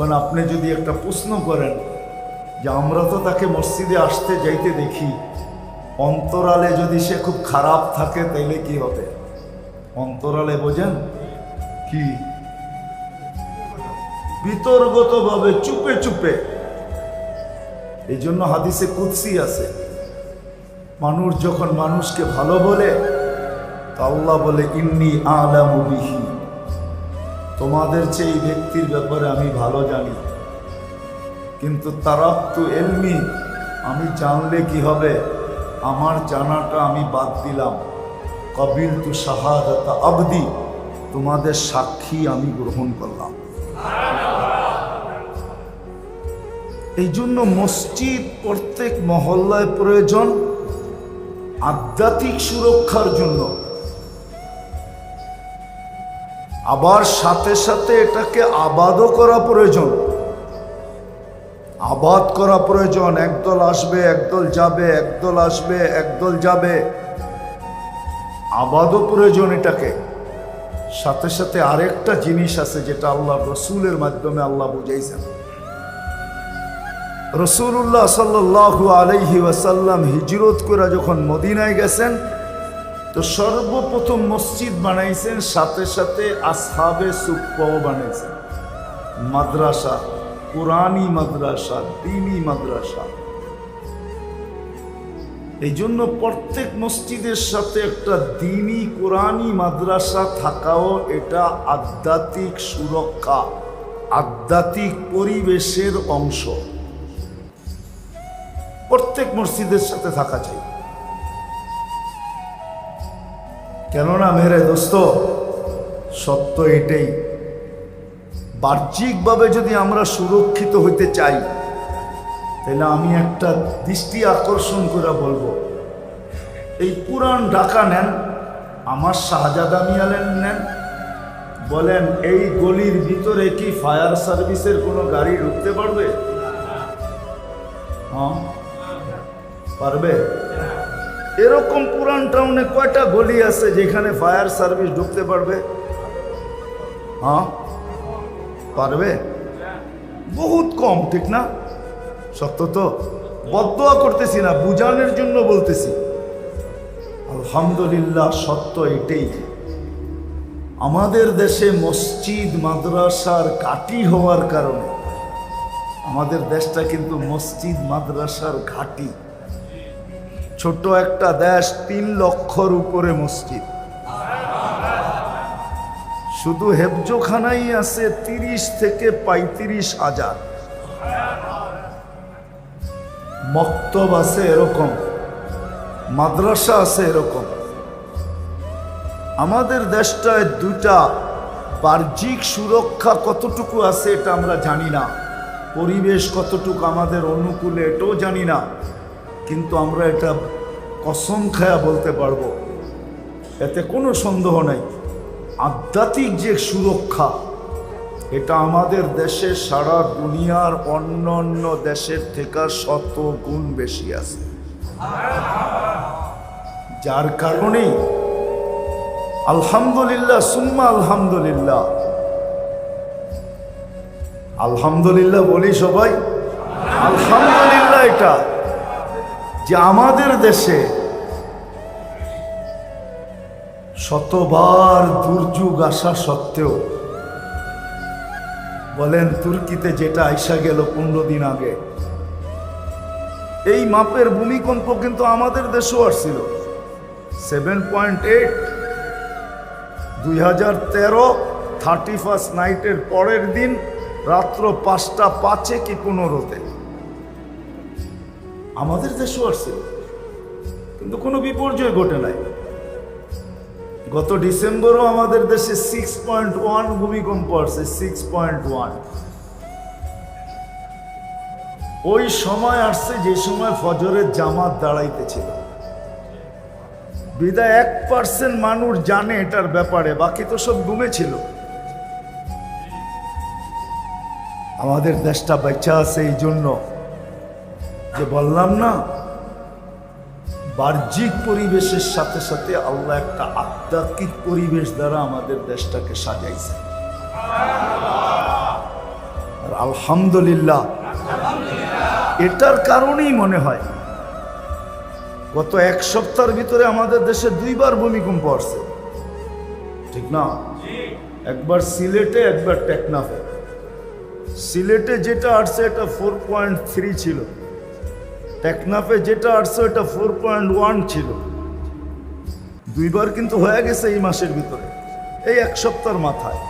এখন আপনি যদি একটা প্রশ্ন করেন যে আমরা তো তাকে মসজিদে আসতে যাইতে দেখি, অন্তরালে যদি সে খুব খারাপ থাকে তাইলে কি হবে? অন্তরালে বোঝেন? কি? বিতর্গতভাবে চুপে চুপে। এই জন্য হাদিসে কুৎসি আছে। মানুষ যখন মানুষকে ভালো বলে, তা আল্লাহ বলে, ইন্নি আলামু বিহি। তোমাদের চেয়ে এই ব্যক্তির ব্যাপারে আমি ভালো জানি। কিন্তু তারা তো এলমি, আমি জানলে কি হবে? আমার জানাটা আমি বাদ দিলাম। কবিল তু শাহাদাতা আবদি, তোমাদের সাক্ষী আমি গ্রহণ করলাম। এই জন্য মসজিদ প্রত্যেক মহল্লায় প্রয়োজন, আধ্যাত্মিক সুরক্ষার জন্য। আবার সাথে সাথে এটাকে আবাদও করা প্রয়োজন। আবাদ করা প্রয়োজন। একদল আসবে, একদল যাবে, একদল আসবে, একদল যাবে। আবাদও প্রয়োজন এটাকে। সাথে সাথে আরেকটা জিনিস আছে যেটা আল্লাহ রসুলের মাধ্যমে আল্লাহ বুঝাইছেন। রসুল্লাহ সাল্লু আলাইহি ওয়াসাল্লাম হিজরত করে যখন মদিনায় গেছেন তো সর্বপ্রথম মসজিদ বানাইছেন, সাথে সাথে আসহাবে সুপ্পাও বানাইছেন। মাদ্রাসা পুরানি মাদ্রাসা, দিনী মাদ্রাসা। এই জন্য প্রত্যেক মসজিদের সাথে একটা দিনী, কোরআনি মাদ্রাসা থাকাও এটা আধ্যাত্মিক সুরক্ষা, আধ্যাত্মিক পরিবেশের অংশ। প্রত্যেক মসজিদের সাথে থাকা চাই কেননা মেরে দোস্ত, সত্য এটাই। বাহ্যিকভাবে যদি আমরা সুরক্ষিত হইতে চাই, তাহলে আমি একটা দৃষ্টি আকর্ষণ করে বলব। এই পুরান ঢাকা নেন, আমার শাহজাদা মিয়ালেন নেন, বলেন, এই গলির ভিতরে কি ফায়ার সার্ভিসের কোনো গাড়ি ঢুকতে পারবে? হ্যাঁ পারবে? এরকম পুরান টাউনে কয়টা গলি আছে যেখানে ফায়ার সার্ভিস ঢুকতে পারবে? হ্যাঁ? পারবে? বহুত কম, ঠিক না? সত্য তো? বদয়া করতেছি না, বুঝানোর জন্য বলতেছি। আলহামদুলিল্লাহ, সত্য এটাই। আমাদের দেশে মসজিদ, মাদ্রাসার কাটি হওয়ার কারণে, আমাদের দেশটা কিন্তু মসজিদ, মাদ্রাসার ঘাটি। ছোট একটা দেশ তিন লক্ষর উপরে মসজিদ। শুধু হেফজোখানাই আছে তিরিশ থেকে পঁয়ত্রিশ হাজার। মক্তব আছে এরকম, মাদ্রাসা আছে এরকম। আমাদের দেশটায় দুটা বাহ্যিক সুরক্ষা কতটুকু আছে এটা আমরা জানি না। পরিবেশ কতটুকু আমাদের অনুকূলে এটাও জানি না। কিন্তু আমরা এটা কসম খায়া বলতে পারব। এতে কোনো সন্দেহ নাই। আধ্যাত্মিক যে সুরক্ষা, এটা আমাদের দেশে সারা দুনিয়ার অন্য অন্য দেশের থেকে শত গুণ বেশি আছে। যার কারণেই আলহামদুলিল্লাহ, সুম্মা আলহামদুলিল্লাহ। আলহামদুলিল্লাহ বলি সবাই, আলহামদুলিল্লাহ এটা। যে আমাদের দেশে শতবার দুর্যোগ আসা সত্ত্বেও, বলেন তুর্কিতে যেটা আইসা গেল পনেরো দিন আগে, এই মাপের ভূমিকম্প কিন্তু আমাদের দেশেও আসছিল। সেভেন পয়েন্ট এইট দুই হাজার তেরো থার্টি ফার্স্ট নাইটের পরের দিন, রাত্র পাঁচটা পাঁচে কি পনেরোতে? আমাদের দেশেও আসছিল কিন্তু কোনো বিপর্যয় ঘটে নাই। গত ডিসেম্বরও আমাদের দেশে সিক্স পয়েন্ট ওয়ান ভূমিকম্প আসছে সিক্স পয়েন্ট ওয়ান ওই সময় আসছে যে সময় ফজরের জামাত দাঁড়াইতেছিল। বিদায় এক পার্সেন্ট মানুষ জানে এটার ব্যাপারে, বাকি তো সব ঘুমেছিল আমাদের দেশটা বাচ্চা আছে এই জন্য যে বললাম না, বাহ্যিক পরিবেশের সাথে সাথে আল্লাহ একটা আধ্যাত্মিক পরিবেশ দ্বারা আমাদের দেশটাকে সাজাইছে। আর আলহামদুলিল্লাহ, এটার কারণেই মনে হয় গত এক সপ্তাহের ভিতরে আমাদের দেশে দুইবার ভূমিকম্প আসছে। ঠিক না? একবার সিলেটে, একবার টেকনাফে। সিলেটে যেটা আসছে, এটা ফোর পয়েন্ট থ্রি ছিল। টেকনাফে যেটা আসছে এটা ফোর পয়েন্ট ওয়ান ছিল। দুইবার কিন্তু হয়ে গেছে এই মাসের ভিতরে। এই এক সপ্তাহের মাথায়।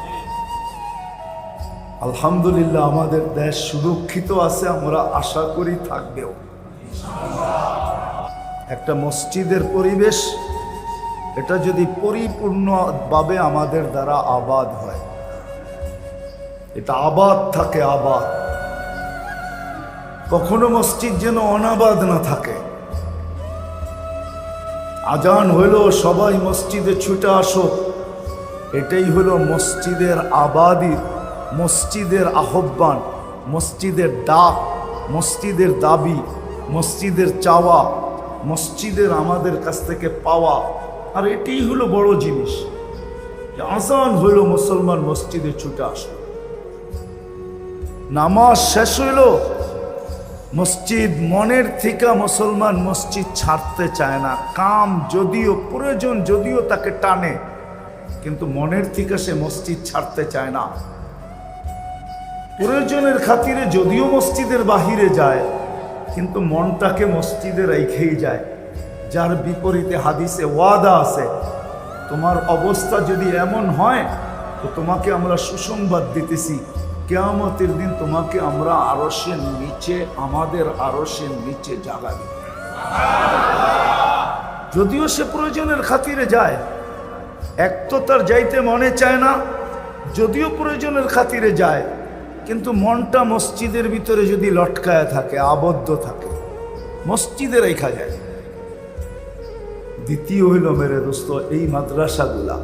আলহামদুলিল্লাহ আমাদের দেশ সুরক্ষিত আছে, আমরা আশা করি থাকবেও। একটা মসজিদের পরিবেশ, এটা যদি পরিপূর্ণভাবে আমাদের দ্বারা আবাদ হয়। এটা আবাদ থাকে, আবাদ। কখনো মসজিদ যেন অনাবাদ না থাকে। আজান হইল, সবাই মসজিদে ছুটে আসো। এটাই হলো মসজিদের আবাদি, মসজিদের আহ্বান, মসজিদের ডাক, মসজিদের দাবি, মসজিদের চাওয়া, মসজিদের আমাদের কাছ থেকে পাওয়া। আর এটাই হলো বড় জিনিস। আজান হইল, মুসলমান মসজিদে ছুটে আসো। নামাজ শেষ হইল মসজিদ মনের থেকে মুসলমান মসজিদ ছাড়তে চায় না। কাম যদিও প্রয়োজন, যদিও তাকে টানে, কিন্তু মনের থেকে সে মসজিদ ছাড়তে চায় না। প্রয়োজনের খাতিরে যদিও মসজিদের বাহিরে যায়, কিন্তু মনটাকে মসজিদে রেখেই যায়। যার বিপরীতে হাদিসে ওয়াদা আছে, তোমার অবস্থা যদি এমন হয়, তো তোমাকে আমরা সুসংবাদ দিতেছি। কেয়ামতের দিন তোমাকে আমরা আরসের নিচে, আমাদের আরসের নিচে জাগাবি যদিও সে প্রয়োজনের খাতিরে যায়, এক তো তার যাইতে মনে চায় না, যদিও প্রয়োজনের খাতিরে যায়, কিন্তু মনটা মসজিদের ভিতরে যদি লটকায় থাকে, আবদ্ধ থাকে, মসজিদে রেখা যায়। দ্বিতীয় হইল, মেরে দোস্ত, এই মাদ্রাসাগুলা